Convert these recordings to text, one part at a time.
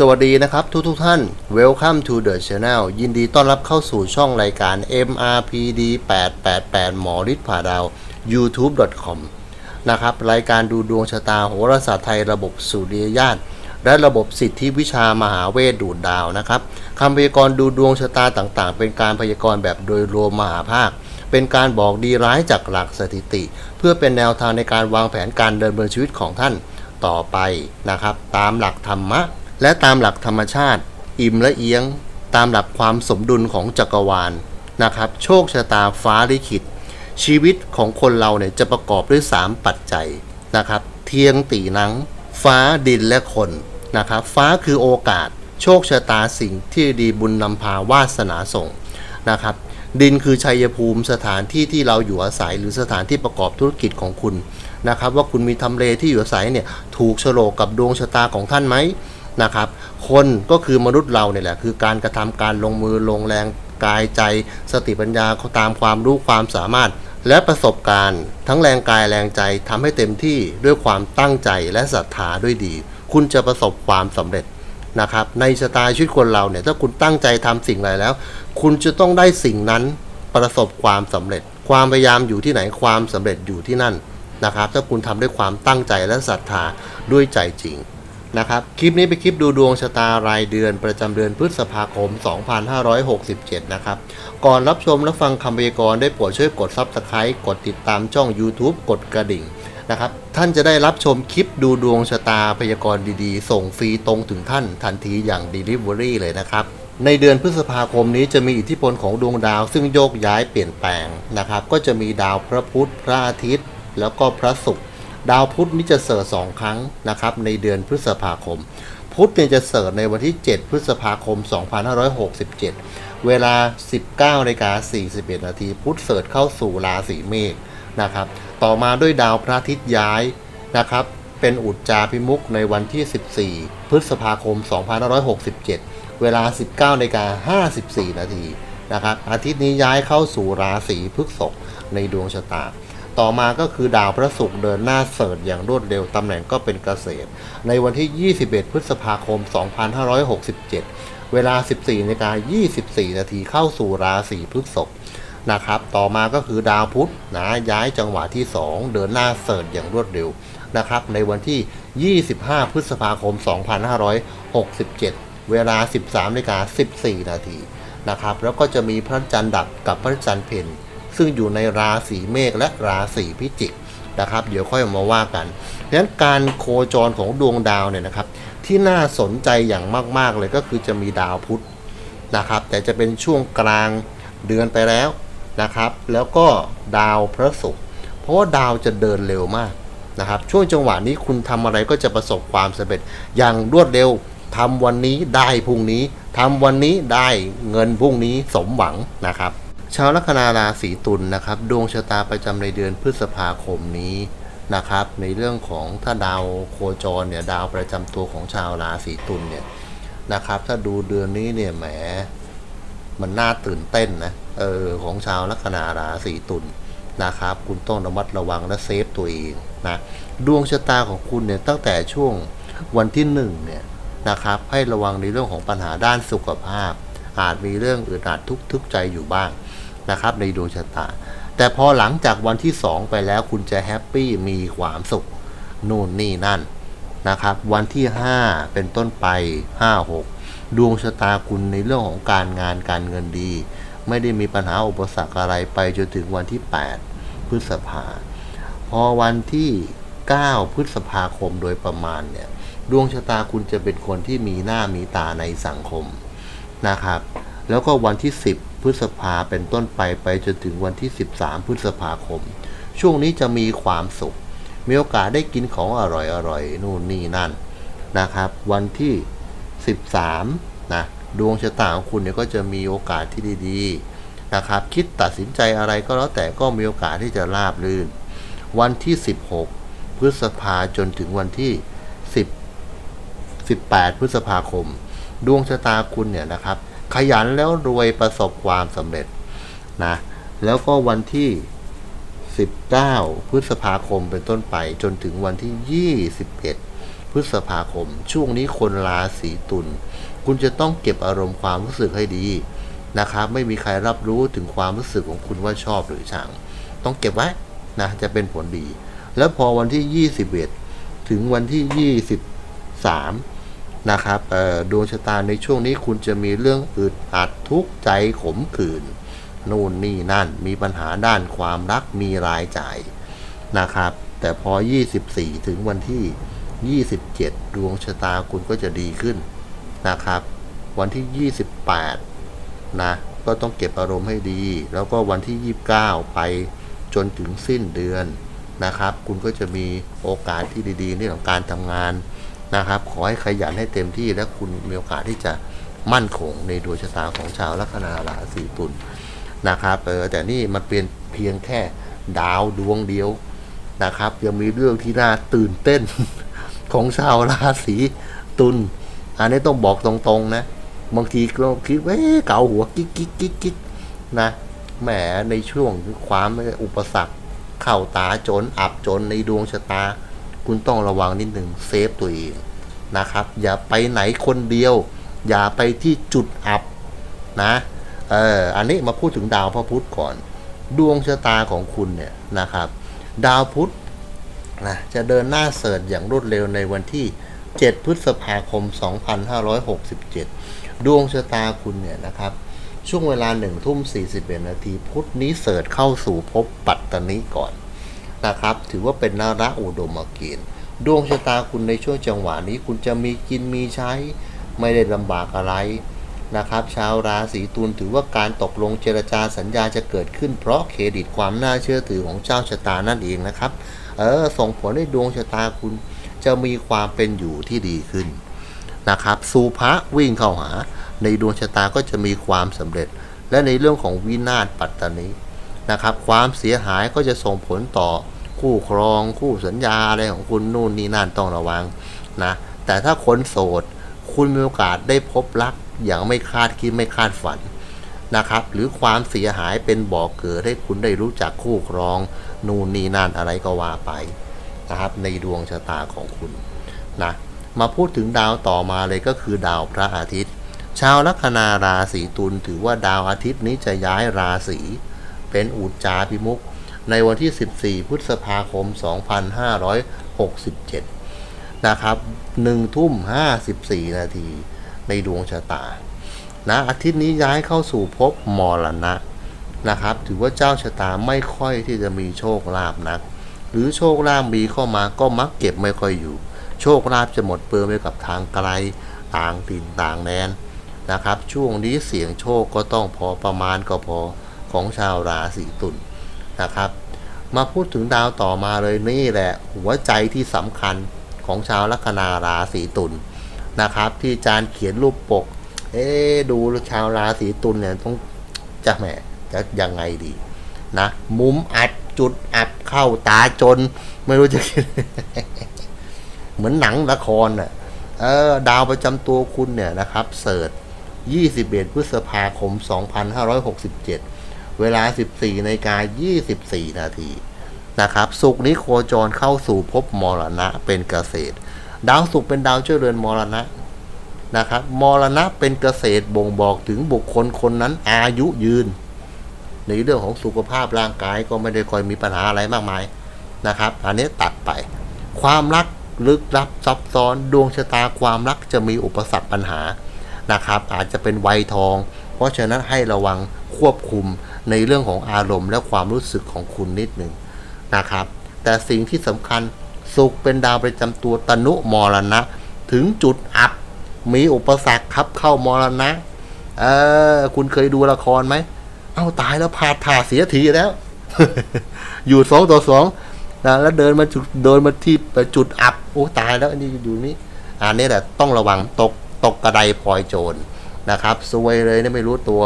สวัสดีนะครับทุกทุกท่าน Welcome to the channel ยินดีต้อนรับเข้าสู่ช่องรายการ MRPD 888 หมอฤทธิ์ผ่าดาว youtube.com นะครับ รายการดูดวงชะตาโหราศาสตร์ไทยระบบสุริยญาตและระบบสิทธิวิชามหาเวทดูดดาวนะครับคำพยากรณ์ดูดวงชะตาต่างๆ เป็นการพยากรณ์แบบโดยรวมมหาภาค เป็นการบอกดีร้ายจากหลักสถิติ เพื่อเป็นแนวทางในการวางแผนการเดินเนินชีวิตของท่านต่อไปนะครับ ตามหลักธรรมะ และตามหลักธรรมชาติ อิ่มและเอียง ตามหลักความสมดุลของจักรวาลนะครับ โชคชะตาฟ้าลิขิต ชีวิตของคนเราเนี่ยจะประกอบด้วย 3 ปัจจัยนะครับ เทียงตีหนัง ฟ้าดินและคนนะครับ ฟ้าคือโอกาส โชคชะตาสิ่งที่ดีบุญนำพาวาสนาส่งนะครับ ดินคือชัยภูมิสถานที่ที่เราอยู่อาศัยหรือสถานที่ประกอบธุรกิจของคุณนะครับ ว่าคุณมีทำเลที่อยู่อาศัยเนี่ยถูกโฉลกกับดวงชะตาของท่านไหม นะครับ คนก็คือมนุษย์เราเนี่ยแหละ คือการกระทำการลงมือลงแรงกายใจ สติปัญญาตามความรู้ความสามารถ และประสบการณ์ ทั้งแรงกายแรงใจทำให้เต็มที่ด้วยความตั้งใจและศรัทธาด้วยดี คุณจะประสบความสำเร็จนะครับ ในชะตาชีวิตคนเราเนี่ยถ้าคุณตั้งใจทำสิ่งใดแล้ว คุณจะต้องได้สิ่งนั้นประสบความสำเร็จ ความพยายามอยู่ที่ไหนความสำเร็จอยู่ที่นั่นนะครับ ถ้าคุณทำด้วยความตั้งใจและศรัทธาด้วยใจจริง นะครับ คลิปนี้เป็นคลิปดูดวงชะตารายเดือนประจำเดือนพฤษภาคม 2567 นะครับ ก่อนรับชมและฟังคำพยากรณ์ได้โปรดช่วยกด Subscribe กดติดตามช่อง YouTube กดกระดิ่งนะครับ ท่านจะได้รับชมคลิปดูดวงชะตาพยากรณ์ดีๆ ส่งฟรีตรงถึงท่านทันทีอย่าง Delivery เลยนะครับในเดือนพฤษภาคมนี้จะมีอิทธิพลของดวงดาวซึ่งโยกย้ายเปลี่ยนแปลงนะครับ ก็จะมีดาวพระพุธพระอาทิตย์ แล้วก็พระศุกร์ ดาวพุธนี่จะเสิร์ชสองครั้งนะครับในเดือนพฤษภาคม พุธเนี่ยจะเสิร์ชในวันที่ 7 พฤษภาคม 2567 เวลา 19นาฬิกา41นาทีพุธเสิร์ชเข้าสู่ราศีเมษนะครับต่อมาด้วยดาวพระอาทิตย์ย้ายนะครับเป็นอุจจาพิมุกในวันที่ 14 พฤษภาคม 2567 เวลา 19นาฬิกา54นาทีนะครับอาทิตย์นี้ย้ายเข้าสู่ราศีพฤษภในดวงชะตา ต่อมาก็คือดาวพระศุกร์เดินหน้าเสร์ชอย่างรวดเร็วตำแหน่งก็เป็นเกษตร ในวันที่ 21 พฤษภาคม 2567 เวลา 14นาฬิกา24 นาทีเข้าสู่ราศีพฤษภนะครับ ต่อมาก็คือดาวพุธนะย้ายจังหวะที่ 2 เดินหน้าเสร์ชอย่างรวดเร็วนะครับ ในวันที่ 25 พฤษภาคม 2567 เวลา 13นาฬิกา14 นาทีนะครับ แล้วก็จะมีพระจันทร์ดับกับพระจันทร์เพ็ญ ซึ่งอยู่ในราศีเมษและราศีพิจิกนะครับ เดี๋ยวค่อยมาว่ากันดังนั้นการโคจรของดวงดาวเนี่ยนะครับ ที่น่าสนใจอย่างมาก ๆ เลยก็คือจะมีดาวพุธนะครับ แต่จะเป็นช่วงกลางเดือนไปแล้วนะครับ แล้วก็ดาวพระศุกร์เพราะว่าดาวจะเดินเร็วมากนะครับช่วงจังหวะนี้คุณทำอะไรก็จะประสบความสำเร็จอย่างรวดเร็วทำวันนี้ได้พรุ่งนี้ทำวันนี้ได้เงินพรุ่งนี้สมหวังนะครับ ชาวลัคนาราศีตุลนะครับ ดวงชะตาประจำในเดือนพฤษภาคมนี้นะครับ ในเรื่องของถ้าดาวโคจรเนี่ยดาวประจำตัวของชาวราศีตุลเนี่ยนะครับ ถ้าดูเดือนนี้เนี่ยแหมมันน่าตื่นเต้นนะเออของชาวลัคนาราศีตุลนะครับ คุณต้องระมัดระวังและเซฟตัวเองนะดวงชะตาของคุณเนี่ยตั้งแต่ช่วงวันที่หนึ่งเนี่ยนะครับให้ระวังในเรื่องของปัญหาด้านสุขภาพ อาจมีเรื่องอึดอัดทุกทึกใจอยู่บ้าง นะครับในดวงชะตา แต่พอหลังจากวันที่ 2 ไปแล้วคุณจะแฮปปี้มีความสุขนู่นนี่นั่นนะครับ วันที่ 5 เป็นต้นไป 5 6 ดวงชะตาคุณในเรื่องของการงานการเงินดี ไม่ได้มีปัญหาอุปสรรคอะไรไปจนถึงวันที่ 8 พฤษภาพอวันที่ 9 พฤษภาคมโดยประมาณเนี่ยดวงชะตาคุณจะเป็นคนที่มีหน้ามีตาในสังคมนะครับ แล้วก็วันที่ 10 พฤษภาเป็นต้นไปไปจนถึงวันที่ 13 พฤษภาคม ช่วงนี้จะมีความสุข มีโอกาสได้กินของอร่อยอร่อยนู่นนี่นั่นนะครับ วันที่ 13นะดวงชะตาของคุณเนี่ยก็จะมีโอกาสที่ดีๆนะครับ คิดตัดสินใจอะไรก็แล้วแต่ก็มีโอกาสที่จะราบรื่น วันที่ 16 พฤษภาจนถึงวันที่ 10 18 พฤษภาคม ดวงชะตาคุณเนี่ยนะครับ ขยันแล้วรวยประสบความสำเร็จนะแล้วก็วันที่ 19 พฤษภาคมเป็นต้นไปจนถึงวันที่ 21 พฤษภาคม ช่วงนี้คนราศีตุลคุณจะต้องเก็บอารมณ์ความรู้สึกให้ดีนะครับ ไม่มีใครรับรู้ถึงความรู้สึกของคุณว่าชอบหรือชัง ต้องเก็บไว้นะจะเป็นผลดี แล้วพอวันที่ 21 ถึงวันที่ 23 นะครับดวงชะตาในช่วงนี้คุณจะมีเรื่องอึดอัดทุกข์ใจขมขื่นนู่นนี่นั่นมีปัญหาด้านความรักมีรายจ่ายนะครับ แต่พอ 24 ถึงวันที่ 27 ดวงชะตาคุณก็จะดีขึ้นนะครับ วันที่ 28 นะ ก็ต้องเก็บอารมณ์ให้ดี แล้วก็วันที่ 29 ไปจนถึงสิ้นเดือนนะครับ คุณก็จะมีโอกาสที่ดีๆในเรื่องของการทำงาน นะครับ ขอให้ขยันให้เต็มที่และคุณมีโอกาสที่จะมั่นคงในดวงชะตาของชาวลัคนาราศีตุลนะครับเออแต่นี่มันเป็นเพียงแค่ดาวดวงเดียวนะครับ ยังมีเรื่องที่น่าตื่นเต้นของชาวราศีตุลอันนี้ต้องบอกตรงๆนะ บางทีเราคิดว่าเอ๊ะเกาหัวกิ๊กกิ๊กกิ๊กกิ๊กนะแหมในช่วงความอุปสรรค เข้าตาจนอับจนในดวงชะตา คุณต้องระวังนิดหนึ่งเซฟตัวเองนะครับ อย่าไปไหนคนเดียว อย่าไปที่จุดอับนะเอออันนี้มาพูดถึงดาวพระพุธก่อน ดวงชะตาของคุณเนี่ยนะครับ ดาวพุธนะจะเดินหน้าเสริฐอย่างรวดเร็วในวันที่ 7 พฤษภาคม 2567 ดวงชะตาคุณเนี่ยนะครับ ช่วงเวลา1ทุ่ม41นาทีพุธนี้เสริฐเข้าสู่ภพปัตตนิก่อน นะครับ ถือว่าเป็นนาระอุดมเกณฑ์ดวงชะตาคุณในช่วงจังหวะนี้ คุณจะมีกินมีใช้ ไม่ได้ลำบากอะไรนะครับ ชาวราศีตุลถือว่าการตกลงเจรจาสัญญาจะเกิดขึ้น เพราะเครดิตความน่าเชื่อถือของเจ้าชะตานั่นเองนะครับ เออส่งผลให้ดวงชะตาคุณจะมีความเป็นอยู่ที่ดีขึ้นนะครับสุภะวิ่งเข้าหา ในดวงชะตาก็จะมีความสำเร็จ และในเรื่องของวินาศปัตตานี นะครับ ความเสียหายก็จะส่งผลต่อคู่ครอง คู่สัญญาอะไรของคุณนู่นนี่นั่นต้องระวังนะแต่ถ้าคนโสด คุณมีโอกาสได้พบรักอย่างไม่คาดคิดไม่คาดฝันนะครับ หรือความเสียหายเป็นบ่อกเกิดให้คุณได้รู้จักคู่ครอง นู่นนี่นั่นอะไรก็ว่าไปนะครับ ในดวงชะตาของคุณนะมาพูดถึงดาวต่อมาเลยก็คือดาวพระอาทิตย์ ชาวลัคนาราศีตุลถือว่าดาวอาทิตย์นี้จะย้ายราศี เป็นอุจจาพิมุกในวันที่ 14 พฤษภาคม 2567 นะครับ1ทุ่ม 54 นาทีในดวงชะตา นะอาทิตย์นี้ย้ายเข้าสู่ภพมรณะนะครับ ถือว่าเจ้าชะตาไม่ค่อยที่จะมีโชคลาภนัก หรือโชคลาภมีเข้ามาก็มักเก็บไม่ค่อยอยู่ โชคลาภจะหมดเปลืองไปกับทางไกลต่างถิ่นต่างแดนนะครับ ช่วงนี้เสี่ยงโชคก็ต้องพอประมาณก็พอ ของชาวราศีตุลนะครับ มาพูดถึงดาวต่อมาเลยนี่แหละ หัวใจที่สำคัญของชาวลัคนาราศีตุลนะครับ ที่อาจารย์เขียนรูปปก เอ๊ดูชาวราศีตุลเนี่ยต้องจะแหมจะยังไงดีนะ มุมอัดจุดอับเข้าตาจน ไม่รู้จะเหมือนหนังละครน่ะเออดาวประจำตัวคุณเนี่ยนะครับ เสิร์ช21 พฤษภาคม 2567 เวลา 14นาฬิกา24 นาทีนะครับสุกนี้โคจรเข้าสู่ภพมรณะเป็นเกษตร ดาวสุกเป็นดาวเจ้าเรือนมรณะนะครับมรณะเป็นเกษตรบ่งบอกถึงบุคคลคนนั้นอายุยืน ในเรื่องของสุขภาพร่างกายก็ไม่ได้ค่อยมีปัญหาอะไรมากมายนะครับ อันนี้ตัดไป ความรักลึกลับซับซ้อนดวงชะตาความรักจะมีอุปสรรคปัญหานะครับ อาจจะเป็นวัยทอง เพราะฉะนั้นให้ระวังควบคุม ในเรื่องของอารมณ์และความรู้สึกของคุณนิดหนึ่งนะครับ แต่สิ่งที่สำคัญสุขเป็นดาวประจำตัวตนุมรณะ ถึงจุดอับมีอุปสรรคครับเข้ามรณะเออคุณเคยดูละครไหม เอ้าตายแล้วพาถ่าเสียทีแล้ว อยู่สองต่อสองนะแล้วเดินมาจุดเดินมาที่จุดอับโอ้ตายแล้วอันนี้อยู่นี้อันนี้แหละต้องระวังตกตกกระไดพลอยโจรนะครับซวยเลยเนี่ยไม่รู้ตัว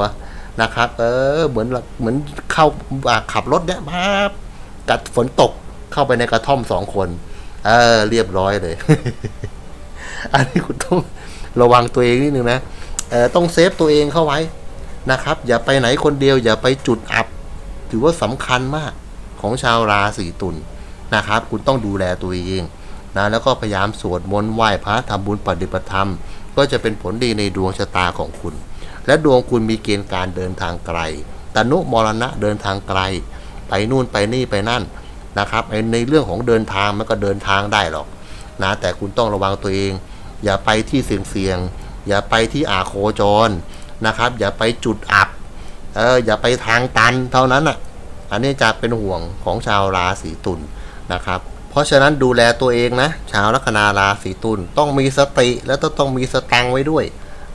นะครับ เออเหมือนเหมือนเข้า,าขับรถเนี่ยมากัดฝนตกเข้าไปในกระท่อมสองคน เออ เรียบร้อยเลย อันนี้คุณต้องระวังตัวเองนิดนึงนะเออต้องเซฟตัวเองเข้าไว้นะครับ อย่าไปไหนคนเดียว อย่าไปจุดอับ ถือว่าสำคัญมากของชาวราศีตุลนะครับ คุณต้องดูแลตัวเองนะแล้วก็พยายามสวดมนต์ไหว้พระทำบุญปฏิบัติธรรม ก็จะเป็นผลดีในดวงชะตาของคุณ และดวงคุณมีเกณฑ์การเดินทางไกลตนุมรณะเดินทางไกล ไปนู่นไปนี่ไปนั่นนะครับในเรื่องของเดินทางมันก็เดินทางได้หรอกนะแต่คุณต้องระวังตัวเอง อย่าไปที่เสี่ยงๆอย่าไปที่อาโคจรนะครับ อย่าไปจุดอับเอออย่าไปทางตันเท่านั้นอะอันนี้จะเป็นห่วงของชาวราศีตุลนะครับ เพราะฉะนั้นดูแลตัวเองนะ ชาวลัคนาราศีตุลต้องมีสติแล้วต้องมีสตังไว้ด้วย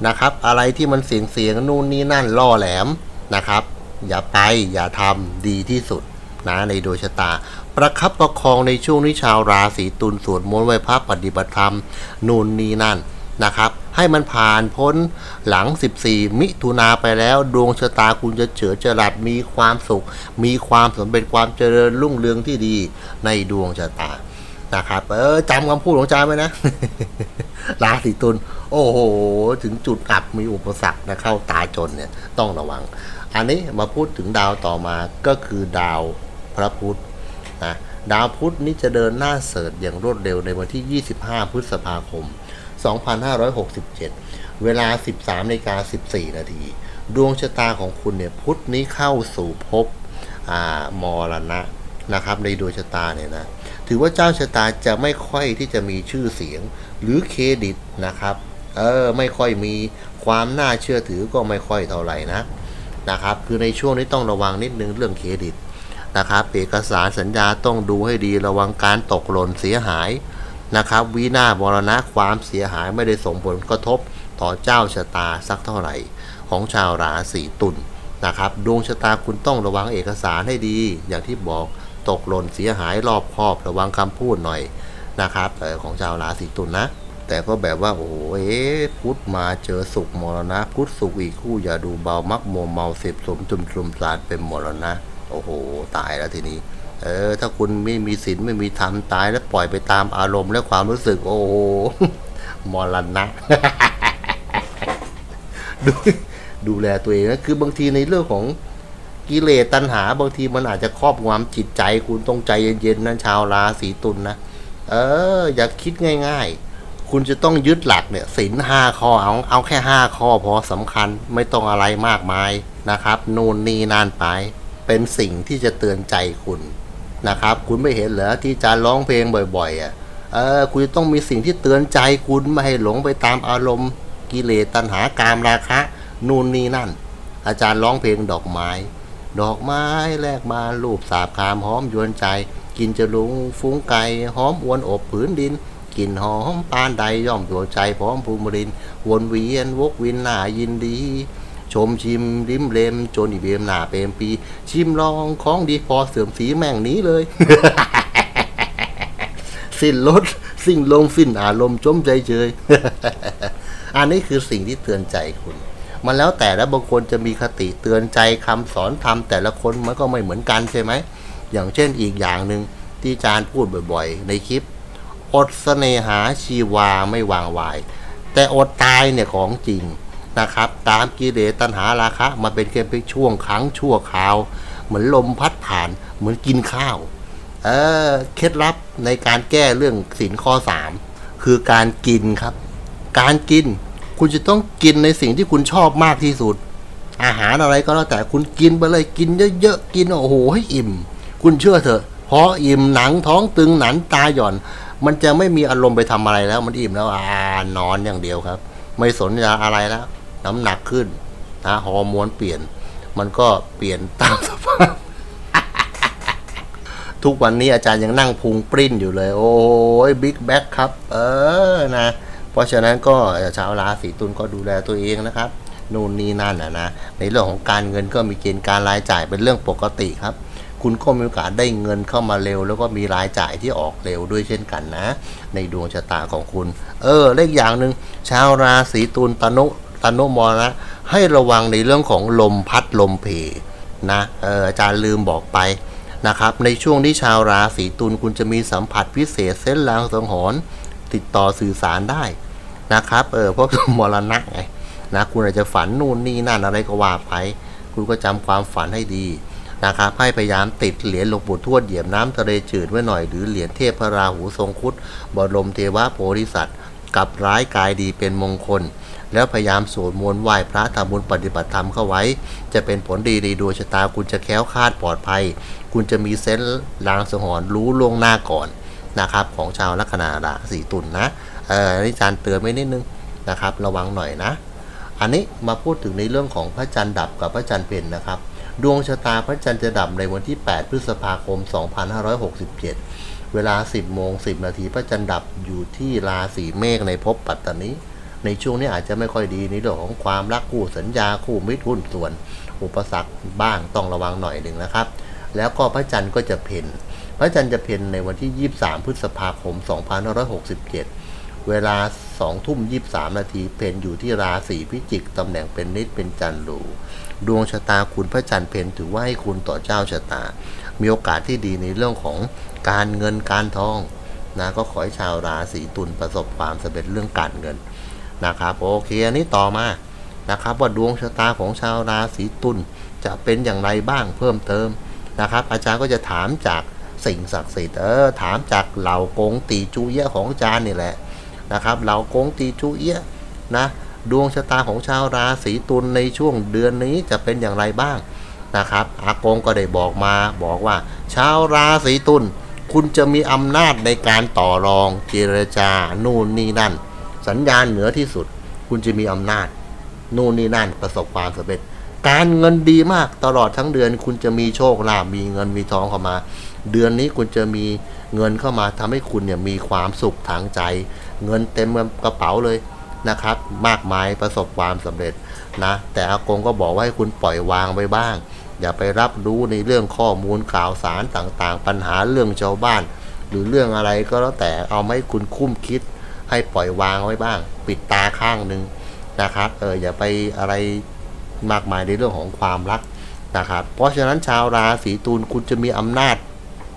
นะครับ อะไรที่มันเสียงเสียงนู่นนี่นั่นล่อแหลมนะครับ อย่าไปอย่าทำดีที่สุดนะในดวงชะตา ประคับประคองในช่วงที่ชาวราศีตุลสวดมนต์ไหว้พระปฏิบัติธรรมนู่นนี่นั่นนะครับ ให้มันผ่านพ้นหลัง 14 มิถุนาไปแล้วดวงชะตาคุณจะเฉือจรัสมีความสุข มีความสำเร็จความเจริญรุ่งเรืองที่ดีในดวงชะตานะครับ เออจำคำพูดของจาไว้นะ ราศีตุลโอ้โห ถึงจุดอับมีอุปสรรคนะเข้าตายจนเนี่ยต้องระวัง อันนี้มาพูดถึงดาวต่อมาก็คือดาวพระพุธนะดาวพุธนี้จะเดินหน้าเสริฐอย่างรวดเร็วในวันที่ 25 พฤษภาคม 2567 เวลา 13นาฬิกา14 นาที ดวงชะตาของคุณเนี่ยพุธนี้เข้าสู่ภพอ่ามรณะนะครับในดวงชะตาเนี่ยนะ ถือว่าเจ้าชะตาจะไม่ค่อยที่จะมีชื่อเสียง หรือเครดิตนะครับ เออไม่ค่อยมีความน่าเชื่อถือก็ไม่ค่อยเท่าไหร่นะนะครับ คือในช่วงนี้ต้องระวังนิดนึงเรื่องเครดิตนะครับ เอกสารสัญญาต้องดูให้ดีระวังการตกหล่นเสียหายนะครับวินาศมรณะความเสียหายไม่ได้ส่งผลกระทบต่อเจ้าชะตาสักเท่าไหร่ ของชาวราศีตุลนะครับ ดวงชะตาคุณต้องระวังเอกสารให้ดี อย่างที่บอกตกหล่นเสียหายรอบคอบระวังคำพูดหน่อย นะครับเออของชาวราศีตุลนะ แต่ก็แบบว่าโอ้โหเอ๊พุธมาเจอสุขมรณะ พุธสุขอีกคู่อย่าดูเบามักมัวเมาเสพสมจุมจุมสารเป็นมรณะโอ้โห ตายแล้วทีนี้ เออ ถ้าคุณไม่มีศีลไม่มีธรรมตายแล้วปล่อยไปตามอารมณ์และความรู้สึก โอ้โหมรณะดูดูแลตัวเองนะคือบางทีในเรื่องของกิเลสตัณหา บางทีมันอาจจะครอบงำจิตใจคุณต้องใจเย็นๆนะชาวราศีตุลนะ เออ อย่าคิดง่าย ๆ คุณจะต้องยึดหลักเนี่ยศีลห้าข้อเอาเอาแค่ห้าข้อพอสำคัญไม่ต้องอะไรมากมายนะครับนู่นนี่นั่นไป เป็นสิ่งที่จะเตือนใจคุณนะครับ คุณไม่เห็นเหรอที่อาจารย์ร้องเพลงบ่อยๆอะเออคุณต้องมีสิ่งที่เตือนใจคุณไม่ให้หลงไปตามอารมณ์กิเลสตัณหากามราคะ นู่นนี่นั่น อาจารย์ร้องเพลงดอกไม้ ดอกไม้แลกมารูปสาบคามหอมยวนใจ กินจะลุงฟุ้งไก่หอมอวนอบผืนดินกลิ่นหอมปานใดย่อมตัวใจพร้อมภูมิริน วนเวียนวกวินหน้ายินดี ชมชิมริมเลมจนอีเบียมหน้าเปรมปี ชิมลองของดีพอเสื่อมสีแม่งนี้เลย สิ้นรถสิ้นลมสิ้นอารมณ์จมใจเฉยอันนี้คือสิ่งที่เตือนใจคุณ มันแล้วแต่แล้วบางคนจะมีคติเตือนใจคำสอนธรรมแต่ละคนมันก็ไม่เหมือนกันใช่ไหม อย่างเช่นอีกอย่างหนึ่งที่อาจารย์พูดบ่อยๆ ในคลิป อดเสนหาชีวาไม่วางวาย แต่อดตายเนี่ยของจริงนะครับ ตามกิเลสตัณหาราคะมาเป็นแค่เพียงช่วงครั้งชั่วคราว เหมือนลมพัดผ่านเหมือนกินข้าวเออเคล็ดลับในการแก้เรื่องสินข้อสามคือการกินครับ การกินคุณจะต้องกินในสิ่งที่คุณชอบมากที่สุด อาหารอะไรก็แล้วแต่คุณกินไปเลยกินเยอะๆกินโอ้โหให้อิ่ม คุณเชื่อเถอะเพออิ่มหนังท้องตึงหนันตาหย่อน มันจะไม่มีอารมณ์ไปทำอะไรแล้ว มันอิ่มแล้วอ่านอนอย่างเดียวครับ ไม่สนใจอะไรแล้ว น้ำหนักขึ้นนะฮอร์โมนเปลี่ยน มันก็เปลี่ยนตามสภาพทุกวันนี้อาจารย์ยังนั่งพุงปริ้นอยู่เลย โอ้ยบิ๊กแบ็คครับ เออนะ เพราะฉะนั้นก็ชาวราศีตุลก็ดูแลตัวเองนะครับนู่นนี่นั่นนะนะในเรื่องของการเงินก็มีเกณฑ์การรายจ่ายเป็นเรื่องปกติครับ คุณก็มีโอกาสได้เงินเข้ามาเร็ว แล้วก็มีรายจ่ายที่ออกเร็วด้วยเช่นกันนะ ในดวงชะตาของคุณ เออเลขอย่างหนึ่งชาวราศีตุลตนุตนุมรณะให้ระวังในเรื่องของลมพัดลมเพนะเอออาจารย์ลืมบอกไปนะครับ ในช่วงที่ชาวราศีตุลคุณจะมีสัมผัสพิเศษเส้นลางสังหรณ์ติดต่อสื่อสารได้นะครับ เออเพราะมรณะไงนะคุณอาจจะฝันนู่นนี่นั่นอะไรก็ว่าไป คุณก็จำความฝันให้ดี นะครับให้พยายามติดเหรียญหลวงปู่ทวดเหยียบน้ำทะเลจืดไว้หน่อยหรือเหรียญเทพพระราหูทรงคุดบรมเทวโพธิสัตว์กับร้ายกายดีเป็นมงคล แล้วพยายามสวดมนต์ไหว้พระทำบุญปฏิบัติธรรมเข้าไว้ จะเป็นผลดีในดวงชะตาคุณจะแค้วคาดปลอดภัย คุณจะมีเซนส์ลางสงหรณ์รู้ล่วงหน้าก่อนนะครับของชาวลัคนาราศีตุลนะเอออันนี้อาจารย์เตือนไว้นิดนึงนะครับ ระวังหน่อยนะ อันนี้มาพูดถึงในเรื่องของพระจันทร์ดับกับพระจันทร์เพ็ญนะครับ ดวงชะตาพระจันทร์จะดับในวันที่ 8 พฤษภาคม 2567 เวลา 10 โมง 10 นาทีพระจันทร์ดับอยู่ที่ราศีเมษในภพปัตตานีในช่วงนี้อาจจะไม่ค่อยดีในเรื่องของความรักคู่สัญญาคู่มิตรหุ้นส่วน อุปสรรคบ้างต้องระวังหน่อยหนึ่งนะครับ แล้วก็พระจันทร์ก็จะเพ็ญพระจันทร์จะเพ็ญในวันที่ 23 พฤษภาคม 2567 เวลา 2ทุ่ม23 นาทีเพ็ญอยู่ที่ราศีพิจิกตำแหน่งเป็นนิดเป็นจันทร์รูดวงชะตาคุณพระจันทร์เพ็ญถือว่าให้คุณต่อเจ้าชะตา มีโอกาสที่ดีในเรื่องของการเงินการทองนะก็ขอให้ชาวราศีตุลประสบความสำเร็จเรื่องการเงินนะครับโอเคอันนี้ต่อมานะครับว่าดวงชะตาของชาวราศีตุลจะเป็นอย่างไรบ้างเพิ่มเติมนะครับ อาจารย์ก็จะถามจากสิ่งศักดิ์สิทธิ์เออถามจากเหล่ากงตีจูเยะของอาจารย์นี่แหละ นะครับเหล่ากงตีจูเอียะนะดวงชะตาของชาวราศีตุลในช่วงเดือนนี้จะเป็นอย่างไรบ้างนะครับอากงก็ได้บอกมาบอกว่า ชาวราศีตุลคุณจะมีอำนาจในการต่อรองเจรจา นู่นนี่นั่น สัญญาณเหนือที่สุด คุณจะมีอำนาจ นู่นนี่นั่นประสบความสำเร็จ การเงินดีมากตลอดทั้งเดือน คุณจะมีโชคลาภมีเงินมีทองเข้ามา เดือนนี้คุณจะมีเงินเข้ามาทำให้คุณเนี่ยมีความสุขทางใจ เงินเต็มกระเป๋าเลยนะครับ มากมายประสบความสำเร็จนะแต่อากงก็บอกว่าให้คุณปล่อยวางไปบ้าง อย่าไปรับรู้ในเรื่องข้อมูลข่าวสารต่างๆ ปัญหาเรื่องชาวบ้าน หรือเรื่องอะไรก็แล้วแต่เอาไม่คุณคุ้มคิด ให้ปล่อยวางไว้บ้าง ปิดตาข้างหนึ่งนะครับเอออย่าไปอะไรมากมายในเรื่องของความรักนะครับ เพราะฉะนั้นชาวราศีตุลคุณจะมีอำนาจ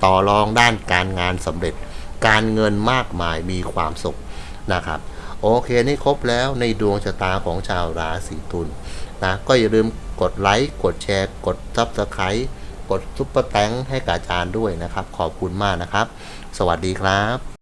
ต่อรองด้านการงานสำเร็จ การเงินมากมายมีความสุข นะครับ โอเคนี่ครบแล้วในดวงชะตาของชาวราศีตุลนะก็อย่าลืมกดไลค์กดแชร์ กดซับสไครต์กดซุปเปอร์แตงให้กับอาจารย์ด้วยนะครับ ขอบคุณมากนะครับ สวัสดีครับ